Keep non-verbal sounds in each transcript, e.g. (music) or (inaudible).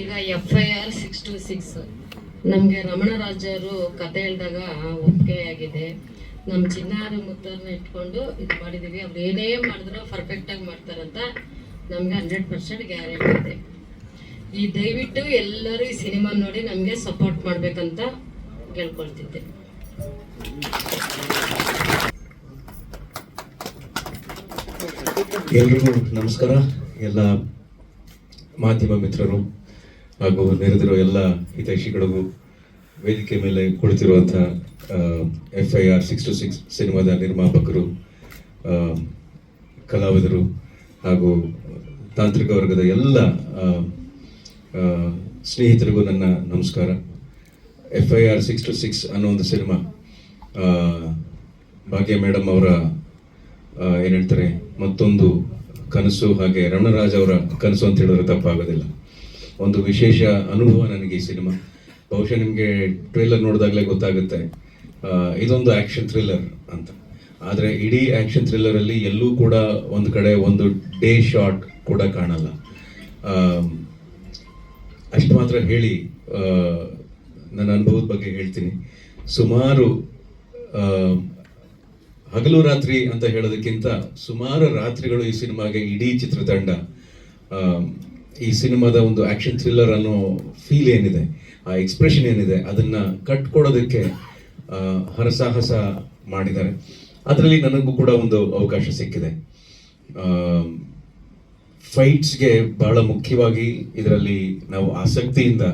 ಈಗ F I R six to six ನಮಗೆ ರಮಣರಾಜರು ಕತೆ ಹೇಳಿದಾಗ ಒಪ್ಪಿಗೆ ಆಗಿದೆ. ನಮ್ಮ ಚಿನ್ನಾರ ಮುತ್ತರನ್ನ ಇಟ್ಕೊಂಡು ಇದು ಮಾಡಿದ್ದೀವಿ ಅವ್ರು ಏನೇ ಮಾಡಿದ್ರು ಪರ್ಫೆಕ್ಟಾಗಿ ಮಾಡ್ತಾರಂತ ನಮಗೆ ಹಂಡ್ರೆಡ್ ಪರ್ಸೆಂಟ್ ಗ್ಯಾರಂಟಿ ಇದೆ. ಈ ದಯವಿಟ್ಟು ಎಲ್ಲರೂ ಈ ಸಿನಿಮಾ ನೋಡಿ ನಮಗೆ ಸಪೋರ್ಟ್ ಮಾಡಬೇಕಂತ ಕೇಳ್ಕೊಳ್ತಿದ್ದೆ. ಎಲ್ರಿಗೂ ನಮಸ್ಕಾರ. ಎಲ್ಲ ಮಾಧ್ಯಮ ಮಿತ್ರರು ಹಾಗೂ ನೆರೆದಿರೋ ಎಲ್ಲ ಹಿತೈಷಿಗಳಿಗೂ ವೇದಿಕೆ ಮೇಲೆ ಕುಳಿತಿರುವಂಥ F I R six to six ಸಿನಿಮಾದ ನಿರ್ಮಾಪಕರು ಕಲಾವಿದರು ಹಾಗೂ ತಾಂತ್ರಿಕ ವರ್ಗದ ಎಲ್ಲ ಸ್ನೇಹಿತರಿಗೂ ನನ್ನ ನಮಸ್ಕಾರ. F I R six to six ಅನ್ನೋ ಒಂದು ಸಿನಿಮಾ ಭಾಗ್ಯ ಮೇಡಮ್ ಅವರ ಏನ್ ಹೇಳ್ತಾರೆ, ಮತ್ತೊಂದು ಕನಸು ಹಾಗೆ ರಮಣರಾಜ್ ಅವರ ಕನಸು ಅಂತ ಹೇಳಿದ್ರೆ ತಪ್ಪಾಗೋದಿಲ್ಲ. ಒಂದು ವಿಶೇಷ ಅನುಭವ ನನಗೆ ಈ ಸಿನಿಮಾ. ಬಹುಶಃ ನಿಮಗೆ ಟ್ರೇಲರ್ ನೋಡಿದಾಗಲೇ ಗೊತ್ತಾಗುತ್ತೆ. ಇದೊಂದು ಆ್ಯಕ್ಷನ್ ಥ್ರಿಲ್ಲರ್ ಅಂತ. ಆದರೆ ಇಡೀ ಆ್ಯಕ್ಷನ್ ಥ್ರಿಲ್ಲರಲ್ಲಿ ಎಲ್ಲೂ ಕೂಡ ಒಂದು ಕಡೆ ಒಂದು ಡೇ ಶಾಟ್ ಕೂಡ ಕಾಣಲ್ಲ. ಅಷ್ಟು ಮಾತ್ರ ಹೇಳಿ ನನ್ನ ಅನುಭವದ ಬಗ್ಗೆ ಹೇಳ್ತೀನಿ. ಸುಮಾರು ಹಗಲು ರಾತ್ರಿ ಅಂತ ಹೇಳೋದಕ್ಕಿಂತ ಸುಮಾರು ರಾತ್ರಿಗಳು ಈ ಸಿನಿಮಾಗೆ ಇಡೀ ಚಿತ್ರತಂಡ ಈ ಸಿನಿಮಾದ ಒಂದು ಆಕ್ಷನ್ ಥ್ರಿಲ್ಲರ್ ಅನ್ನೋ ಫೀಲ್ ಏನಿದೆ, ಆ ಎಕ್ಸ್ಪ್ರೆಷನ್ ಏನಿದೆ, ಅದನ್ನ ಕಟ್ ಕೊಡೋದಕ್ಕೆ ಹರಸಾಹಸ ಮಾಡಿದ್ದಾರೆ. ಅದರಲ್ಲಿ ನನಗೂ ಕೂಡ ಒಂದು ಅವಕಾಶ ಸಿಕ್ಕಿದೆ. ಫೈಟ್ಸ್ಗೆ ಬಹಳ ಮುಖ್ಯವಾಗಿ ಇದರಲ್ಲಿ ನಾವು ಆಸಕ್ತಿಯಿಂದ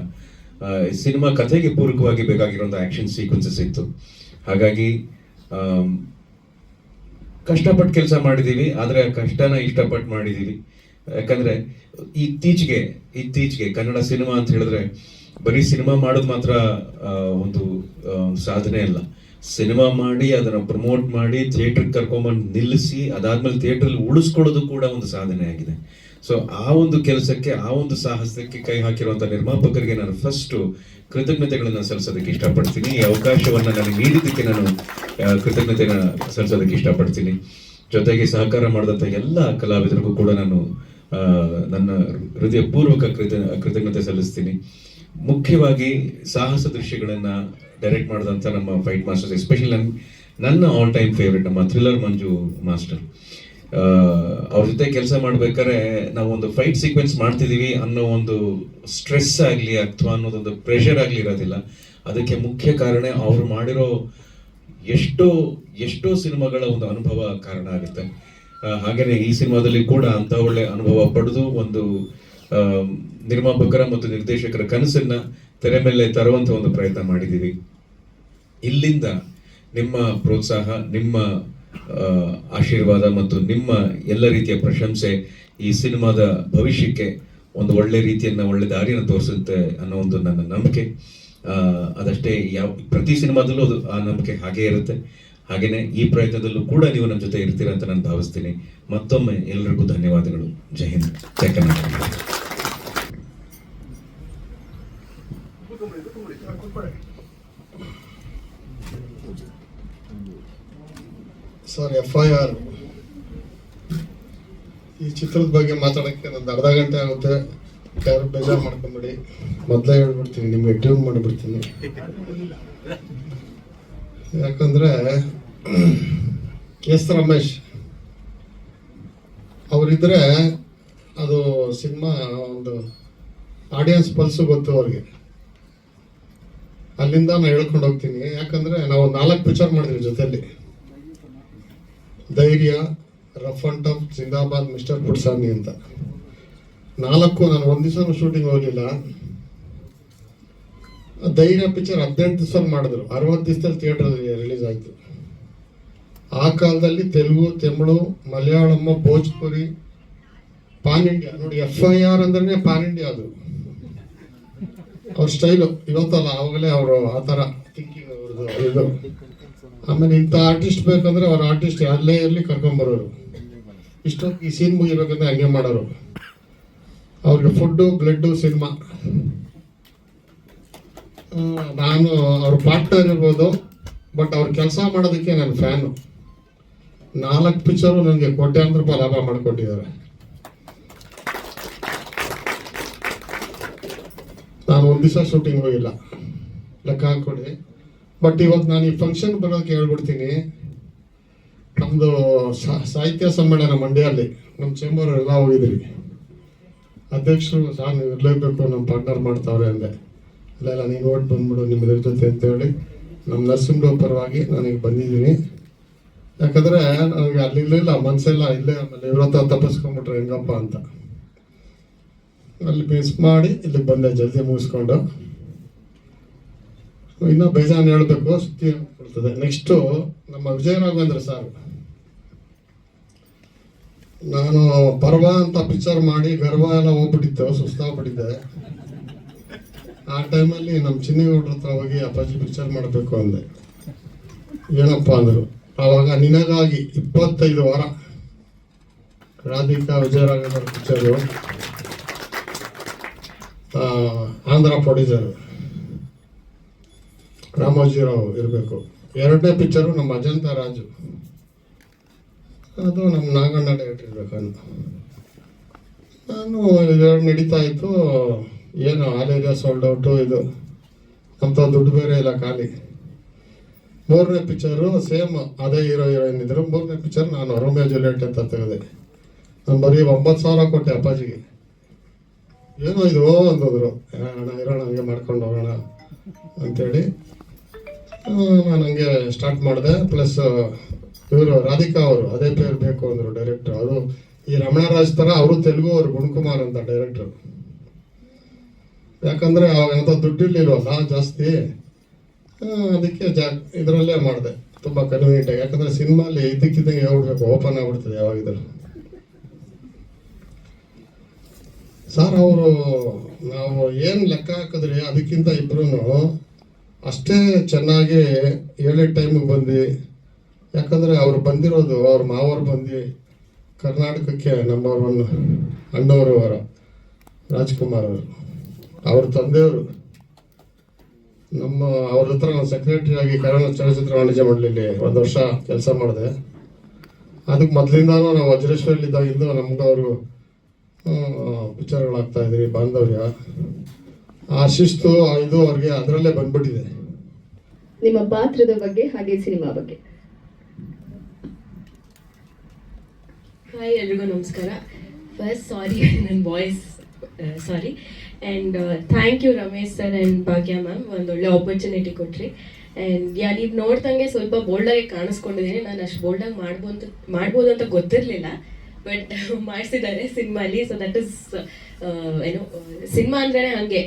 ಸಿನಿಮಾ ಕಥೆಗೆ ಪೂರಕವಾಗಿ ಬೇಕಾಗಿರುವಂಥ ಆಕ್ಷನ್ ಸೀಕ್ವೆನ್ಸಸ್ ಇತ್ತು. ಹಾಗಾಗಿ ಕಷ್ಟಪಟ್ಟು ಕೆಲಸ ಮಾಡಿದ್ದೀವಿ ಆದರೆ ಆ ಕಷ್ಟನ ಇಷ್ಟಪಟ್ಟು ಮಾಡಿದ್ದೀವಿ ಯಾಕಂದ್ರೆ ಇತ್ತೀಚೆಗೆ ಇತ್ತೀಚೆಗೆ ಕನ್ನಡ ಸಿನಿಮಾ ಅಂತ ಹೇಳಿದ್ರೆ ಬರೀ ಸಿನಿಮಾ ಮಾಡೋದು ಮಾತ್ರ ಒಂದು ಸಾಧನೆ ಅಲ್ಲ. ಸಿನಿಮಾ ಮಾಡಿ, ಅದನ್ನ ಪ್ರಮೋಟ್ ಮಾಡಿ, ಥಿಯೇಟ್ರಿಗೆ ಕರ್ಕೊಂಬಂದು ನಿಲ್ಲಿಸಿ, ಅದಾದ್ಮೇಲೆ ಥಿಯೇಟರ್ ಉಳಿಸ್ಕೊಳ್ಳೋದು ಕೂಡ ಒಂದು ಸಾಧನೆ ಆಗಿದೆ. ಸೊ ಆ ಒಂದು ಕೆಲಸಕ್ಕೆ, ಆ ಒಂದು ಸಾಹಸಕ್ಕೆ ಕೈ ಹಾಕಿರುವಂತ ನಿರ್ಮಾಪಕರಿಗೆ ನಾನು ಫಸ್ಟ್ ಕೃತಜ್ಞತೆಗಳನ್ನು ಸಲ್ಲಿಸೋದಕ್ಕೆ ಇಷ್ಟಪಡ್ತೀನಿ. ಈ ಅವಕಾಶವನ್ನ ನನಗೆ ನೀಡಿದ್ದಕ್ಕೆ ನಾನು ಕೃತಜ್ಞತೆನ ಸಲ್ಲಿಸೋದಕ್ಕೆ ಇಷ್ಟಪಡ್ತೀನಿ. ಜೊತೆಗೆ ಸಹಕಾರ ಮಾಡಿದಂಥ ಎಲ್ಲ ಕಲಾವಿದರಿಗೂ ಕೂಡ ನಾನು ನನ್ನ ಹೃದಯಪೂರ್ವಕ ಕೃತ ಕೃತಜ್ಞತೆ ಸಲ್ಲಿಸ್ತೀನಿ. ಮುಖ್ಯವಾಗಿ ಸಾಹಸ ದೃಶ್ಯಗಳನ್ನು ಡೈರೆಕ್ಟ್ ಮಾಡಿದಂಥ ನಮ್ಮ ಫೈಟ್ ಮಾಸ್ಟರ್ಸ್ ಎಸ್ಪೆಷಲಿ ನನ್ನ ನನ್ನ ಆಲ್ ಟೈಮ್ ಫೇವ್ರೆಟ್ ನಮ್ಮ ಥ್ರಿಲ್ಲರ್ ಮಂಜು ಮಾಸ್ಟರ್ ಅವ್ರ ಜೊತೆ ಕೆಲಸ ಮಾಡ್ಬೇಕಾದ್ರೆ ನಾವು ಒಂದು ಫೈಟ್ ಸೀಕ್ವೆನ್ಸ್ ಮಾಡ್ತಿದೀವಿ ಅನ್ನೋ ಒಂದು ಸ್ಟ್ರೆಸ್ ಆಗಲಿ ಅಥವಾ ಅನ್ನೋದೊಂದು ಪ್ರೆಷರ್ ಆಗಲಿ ಇರೋದಿಲ್ಲ. ಅದಕ್ಕೆ ಮುಖ್ಯ ಕಾರಣ ಅವರು ಮಾಡಿರೋ ಎಷ್ಟೋ ಎಷ್ಟೋ ಸಿನಿಮಾಗಳ ಒಂದು ಅನುಭವ ಕಾರಣ ಆಗುತ್ತೆ. ಆ, ಹಾಗೇನೆ ಈ ಸಿನಿಮಾದಲ್ಲಿ ಕೂಡ ಅಂತ ಒಳ್ಳೆ ಅನುಭವ ಪಡೆದು ಒಂದು ನಿರ್ಮಾಪಕರ ಮತ್ತು ನಿರ್ದೇಶಕರ ಕನಸನ್ನ ತೆರೆ ಮೇಲೆ ತರುವಂತ ಒಂದು ಪ್ರಯತ್ನ ಮಾಡಿದ್ದೀವಿ. ಇಲ್ಲಿಂದ ನಿಮ್ಮ ಪ್ರೋತ್ಸಾಹ ನಿಮ್ಮ ಆಶೀರ್ವಾದ ಮತ್ತು ನಿಮ್ಮ ಎಲ್ಲ ರೀತಿಯ ಪ್ರಶಂಸೆ ಈ ಸಿನಿಮಾದ ಭವಿಷ್ಯಕ್ಕೆ ಒಂದು ಒಳ್ಳೆ ರೀತಿಯನ್ನ ಒಳ್ಳೆ ದಾರಿಯನ್ನು ತೋರಿಸುತ್ತೆ ಅನ್ನೋ ಒಂದು ನನ್ನ ನಂಬಿಕೆ. ಅದಷ್ಟೇ ಯಾವ ಪ್ರತಿ ಸಿನಿಮಾದಲ್ಲೂ ಅದು ಆ ನಂಬಿಕೆ ಹಾಗೇ ಇರುತ್ತೆ. ಹಾಗೇನೆ ಈ ಪ್ರಯತ್ನದಲ್ಲೂ ಕೂಡ ನೀವು ನನ್ನ ಜೊತೆ ಇರ್ತೀರ ಅಂತ ನಾನು ಭಾವಿಸ್ತೀನಿ. ಮತ್ತೊಮ್ಮೆ ಎಲ್ಲರಿಗೂ ಧನ್ಯವಾದಗಳು. ಜೈ ಹಿಂದ್. ಜೈ Karnataka. Sir F I R ಈ ಚಿತ್ರದ ಬಗ್ಗೆ ಮಾತಾಡೋಕ್ಕೆ ಒಂದು ಅರ್ಧ ಗಂಟೆ ಆಗುತ್ತೆ. ಯಾರು ಬೇಜಾರು ಮಾಡ್ಕೊಂಬಿಡಿ. ಮೊದಲೇ ಹೇಳ್ಬಿಡ್ತೀನಿ, ನಿಮಗೆ ಟ್ಯೂನ್ ಮಾಡಿಬಿಡ್ತೀನಿ. ಯಾಕಂದ್ರೆ ಎಸ್ ರಮೇಶ್ ಅವರಿದ್ದರೆ ಅದು ಸಿನಿಮಾ ಒಂದು ಆಡಿಯನ್ಸ್ ಪಲ್ಸು ಗೊತ್ತು ಅವ್ರಿಗೆ. ಅಲ್ಲಿಂದ ನಾನು ಹೇಳ್ಕೊಂಡು ಹೋಗ್ತೀನಿ. ಯಾಕಂದ್ರೆ ನಾವು ನಾಲ್ಕು ಪಿಕ್ಚರ್ ಮಾಡಿದ್ವಿ ಜೊತೆಯಲ್ಲಿ ಧೈರ್ಯ ರಫ್ ಅಂಡ್ ಟಫ್ ಜಿಂದಾಬಾದ್ ಮಿಸ್ಟರ್ ಪುಟ್ಸಾಮಿ ಅಂತ. ನಾಲ್ಕು ನಾನು ಒಂದು ದಿವಸ ಶೂಟಿಂಗ್ ಹೋಗ್ಲಿಲ್ಲ. ಧೈರ್ಯ ಪಿಕ್ಚರ್ ಹದಿನೆಂಟು ದಿವಸದಲ್ಲಿ ಮಾಡಿದ್ರು. ಅರವತ್ತು ದಿವಸದಲ್ಲಿ ಥಿಯೇಟರ್ ರಿಲೀಸ್ ಆಯಿತು. ಆ ಕಾಲದಲ್ಲಿ ತೆಲುಗು, ತಮಿಳು, ಮಲಯಾಳಂ, ಭೋಜ್ಪುರಿ ಪಾನ್ ಇಂಡಿಯಾ ನೋಡಿ ಎಫ್ ಐ ಆರ್ ಅಂದ್ರೆ ಪಾನ್ ಇಂಡಿಯಾ ಅದು. ಅವ್ರ ಸ್ಟೈಲು ಇವತ್ತಲ್ಲ, ಅವಾಗಲೇ ಅವರು ಆ ಥರ ಥಿಂಕಿಂಗ್ ಅವ್ರದ್ದು ಇದು ಆಮೇಲೆ ಇಂಥ ಆರ್ಟಿಸ್ಟ್ ಬೇಕಂದ್ರೆ ಅವ್ರ ಆರ್ಟಿಸ್ಟ್ ಅಲ್ಲೇ ಇರಲಿ ಕರ್ಕೊಂಬರೋರು. ಇಷ್ಟೊತ್ತು ಈ ಸೀನ್ ಮುಗಿಬೇಕಂದ್ರೆ ಹಂಗೆ ಮಾಡೋರು. ಅವ್ರಿಗೆ ಫುಡ್ಡು ಬ್ಲಡ್ಡು ಸಿನಿಮಾ ನಾನು ಅವ್ರ ಪಾರ್ಟ್ನರ್ ಇರ್ಬೋದು ಬಟ್ ಅವ್ರ ಕೆಲಸ ಮಾಡೋದಕ್ಕೆ ನನ್ನ ಫ್ಯಾನು ನಾಲ್ಕು ಪಿಕ್ಚರು ನನಗೆ ಕೋಟ್ಯಾಂತರ ರೂಪಾಯಿ ಲಾಭ ಮಾಡಿಕೊಟ್ಟಿದ್ದಾರೆ. ನಾನು ಒಂದು ದಿವಸ ಶೂಟಿಂಗ್ ಹೋಗಿಲ್ಲ. ಲೆಕ್ಕ ಹಾಕ್ಕೊಡಿ. ಬಟ್ ಇವತ್ತು ನಾನು ಈ ಫಂಕ್ಷನ್ ಬರೋದಕ್ಕೆ ಹೇಳ್ಬಿಡ್ತೀನಿ. ನಮ್ಮದು ಸಾಹಿತ್ಯ ಸಮ್ಮೇಳನ ಮಂಡ್ಯಲ್ಲಿ ನಮ್ಮ ಚೇಂಬರ್ ಎಲ್ಲ ಹೋಗಿದ್ದೀವಿ ಅಧ್ಯಕ್ಷರು ಸಹ ನೀವು ಇರಲೇಬೇಕು ನಮ್ಮ ಪಾರ್ಟ್ನರ್ ಮಾಡ್ತಾವ್ರೆ ಅಂದೆ. ಇಲ್ಲ ಇಲ್ಲ, ನೀನು ಓಟ್ ಬಂದ್ಬಿಡು ನಿಮ್ಮದ್ರ ಜೊತೆ ಅಂತೇಳಿ ನಮ್ಮ ನರಸಿಂಹರಾವ್ ಪರವಾಗಿ ನನಗೆ ಬಂದಿದ್ದೀನಿ. ಯಾಕಂದರೆ ನನಗೆ ಅಲ್ಲಿ ಇಲ್ಲ ಮನಸ್ಸೆಲ್ಲ ಇಲ್ಲೇ, ಆಮೇಲೆ ಇವ್ರ ಹತ್ರ ತಪ್ಪಿಸ್ಕೊಂಡ್ಬಿಟ್ರೆ ಹೆಂಗಪ್ಪ ಅಂತ. ಅಲ್ಲಿ ಮಿಸ್ ಮಾಡಿ ಇಲ್ಲಿ ಬಂದೆ, ಜಲ್ದಿ ಮುಗಿಸ್ಕೊಂಡು. ಇನ್ನೂ ಬೇಜಾನ್ ಹೇಳಬೇಕು, ಸುದ್ದಿ ಕೊಡ್ತದೆ ನೆಕ್ಸ್ಟು ನಮ್ಮ ವಿಜಯ ಸರ್ ನಾನು ಪರ್ವ ಅಂತ ಪಿಕ್ಚರ್ ಮಾಡಿ, ಗರ್ವ ಎಲ್ಲ ಹೋಗ್ಬಿಟ್ಟಿತ್ತು ಸುಸ್ತಾಗ್ಬಿಟ್ಟಿದ್ದೆ ಆ ಟೈಮಲ್ಲಿ ನಮ್ಮ ಚಿನ್ನಿಗೌಡ್ರ ಹತ್ರ ಹೋಗಿ ಅಪ್ಪಾಜಿ ಪಿಕ್ಚರ್ ಮಾಡಬೇಕು ಅಂದೆ. ಏನಪ್ಪ ಅಂದರು, ಆವಾಗ ನಿನಗಾಗಿ ಇಪ್ಪತ್ತೈದು ವಾರ ರಾಧಿಕಾ ವಿಜಯರಾಘವರ ಪಿಕ್ಚರು ಆಂಧ್ರ ಪ್ರೊಡ್ಯೂಸರು ರಾಮೋಜಿರಾವ್ ಇರಬೇಕು. ಎರಡನೇ ಪಿಕ್ಚರು ನಮ್ಮ ಅಜಂತ ರಾಜು. ಅದು ನಮ್ಮ ನಾಗಣ್ಣ ಡೈರೆಕ್ಟರ್ ಇರಬೇಕು ನಾನು ಎರಡು ನಡೀತಾ ಇತ್ತು. ಏನು ಏರಿಯಾ ಸೋಲ್ಡ್ ಔಟು ಇದು. ಅಂತ ದುಡ್ಡು ಬೇರೆ ಇಲ್ಲ ಖಾಲಿ. ಮೂರನೇ ಪಿಕ್ಚರು ಸೇಮ್ ಅದೇ ಹೀರೋ ಹೀರೋಯಿನ್ ಇದ್ರು. ಮೂರನೇ ಪಿಕ್ಚರ್ ನಾನು ರೋಮಿಯೋ ಜೂಲಿಯಟ್ ಅಂತ ತೆಗೆದೆ. ನಾನು ಬರೀ ಒಂಬತ್ತು ಸಾವಿರ ಕೊಟ್ಟೆ ಅಪ್ಪಾಜಿಗೆ. ಏನೋ ಇದು ಅಂತಂದ್ರು "ಏ, ಅಣ್ಣ ಇರೋಣ ಹಂಗೆ ಮಾಡ್ಕೊಂಡು ಹೋಗೋಣ ಅಂಥೇಳಿ ನಾನು ಹಂಗೆ ಸ್ಟಾರ್ಟ್ ಮಾಡಿದೆ. ಪ್ಲಸ್ ಇವರು ರಾಧಿಕಾ ಅವರು ಅದೇ ಪೇರು ಬೇಕು ಅಂದರು ಡೈರೆಕ್ಟರ್ ಅವರು ಈ ರಮಣರಾಜ್ ಥರ ಅವರು ತೆಲುಗು ಅವರು ಗುಣಕುಮಾರ್ ಅಂತ ಡೈರೆಕ್ಟ್ರು ಯಾಕಂದರೆ ಅಂತ ದುಡ್ಡು ಇರ್ಲಿಲ್ವಲ್ಲ ಜಾಸ್ತಿ. ಅದಕ್ಕೆ ಜಾ, ಇದರಲ್ಲೇ ಮಾಡಿದೆ. ತುಂಬ ಕನ್ವೀನಿಯಂಟಾಗಿ ಯಾಕಂದರೆ ಸಿನಿಮಾಲಿ ಇದ್ದಕ್ಕಿದ್ದಂಗೆ ಹೇಳ್ಬೇಕು ಓಪನ್ ಆಗ್ಬಿಡ್ತದೆ ಯಾವಾಗಿದ್ರು. ಸರ್ ಅವರು, ನಾವು ಏನು ಲೆಕ್ಕ ಹಾಕಿದ್ರಿ? ಅದಕ್ಕಿಂತ ಇಬ್ರು ಅಷ್ಟೇ ಚೆನ್ನಾಗಿ ಹೇಳಿದ ಟೈಮಿಗೆ ಬಂದು ಯಾಕಂದರೆ ಅವ್ರು ಬಂದಿರೋದು, ಅವ್ರ ಮಾವರು ಬಂದು ಕರ್ನಾಟಕಕ್ಕೆ ನಂಬರ್ ಒನ್ ಅಣ್ಣವರು ಅವರ, ರಾಜ್ಕುಮಾರ್ ಅವರು. ಅವ್ರ ತಂದೆಯವರು ನಮ್ಮ ಅವ್ರ ಹತ್ರ ನಾನು ಸೆಕ್ರೆಟರಿ ಆಗಿ ಕನ್ನಡ ಚಲನಚಿತ್ರ ವಾಣಿಜ್ಯ ಮಂಡಳಿಲಿ ಒಂದು ವರ್ಷ ಕೆಲಸ ಮಾಡಿದೆ. ಅದಕ್ಕೆ ಮೊದಲಿಂದಾನು ನಾವು ವಜ್ರೇಶ್ವರಲ್ಲಿದ್ದಾಗಿಂದ ನಮ್ಗೆ ಅವರು ಪಿಕ್ಚರ್ಗಳಾಗ್ತಾ ಇದ್ರಿ ಬಾಂಧವ್ಯ. ಆ ಶಿಸ್ತು ಆ ಇದು ಅವ್ರಿಗೆ ಅದರಲ್ಲೇ ಬಂದ್ಬಿಟ್ಟಿದೆ. ನಿಮ್ಮ ಪಾತ್ರದ ಬಗ್ಗೆ ಹಾಗೆ ಸಿನಿಮಾ ಬಗ್ಗೆ. ಹಾಯ್ ಎಲ್ರಿಗೂ ನಮಸ್ಕಾರ. ಫಸ್ಟ್ ಸಾರಿ (laughs) ನನ್ನ voice sorry and thank you Ramesh sir and Bhagya ma'am ಒಂದು ಒಳ್ಳೆ ಆಪರ್ಚುನಿಟಿ ಕೊಟ್ರಿ. ಆ್ಯಂಡ್ ಯಾ ನೀವು ನೋಡ್ದಂಗೆ ಸ್ವಲ್ಪ ಬೋಲ್ಡಾಗಿ ಕಾಣಿಸ್ಕೊಂಡಿದ್ದೀನಿ ನಾನು ಅಷ್ಟು ಬೋಲ್ಡಾಗಿ ಮಾಡ್ಬೋದು ಮಾಡ್ಬೋದು ಅಂತ ಗೊತ್ತಿರಲಿಲ್ಲ. ಬಟ್ (laughs) ಮಾಡಿಸಿದ್ದಾರೆ ಸಿನಿಮಾಲಿ. ಸೊ ದಟ್ ಇಸ್ ಏನು, ಸಿನಿಮಾ ಅಂದ್ರೆ ಹಾಗೆ.